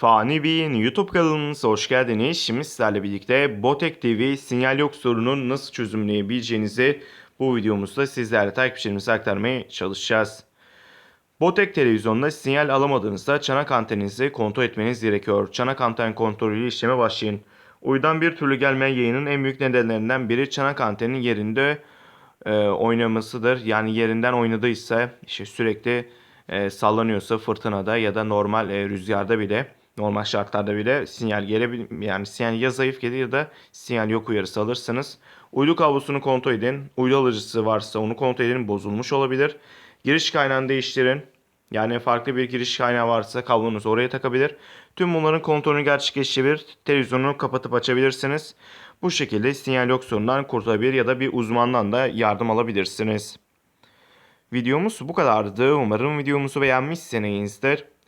Fani Bey'in YouTube kanalımıza hoş geldiniz. Şimdi sizlerle birlikte Botek TV sinyal yok sorununu nasıl çözümleyebileceğinizi bu videomuzda sizlerle takipçilerimize aktarmaya çalışacağız. Botek televizyonda sinyal alamadığınızda çanak anteninizi kontrol etmeniz gerekiyor. Çanak anten kontrolü işleme başlayın. Uydan bir türlü gelmeyen yayının en büyük nedenlerinden biri çanak antenin yerinde e, oynamasıdır. Yani yerinden oynadıysa işte sürekli e, sallanıyorsa fırtınada ya da normal e, rüzgarda bile normal şartlarda bile sinyal gelebilir. Yani sinyal ya zayıf gelir ya da sinyal yok uyarısı alırsınız. Uydu kablosunu kontrol edin. Uydu alıcısı varsa onu kontrol edin. Bozulmuş olabilir. Giriş kaynağını değiştirin. Yani farklı bir giriş kaynağı varsa kablonuzu oraya takabilir. Tüm bunların kontrolünü gerçekleştirebilir. Televizyonu kapatıp açabilirsiniz. Bu şekilde sinyal yok sorundan kurtulabilir ya da bir uzmandan da yardım alabilirsiniz. Videomuz bu kadardı. Umarım videomuzu beğenmişsinizdir.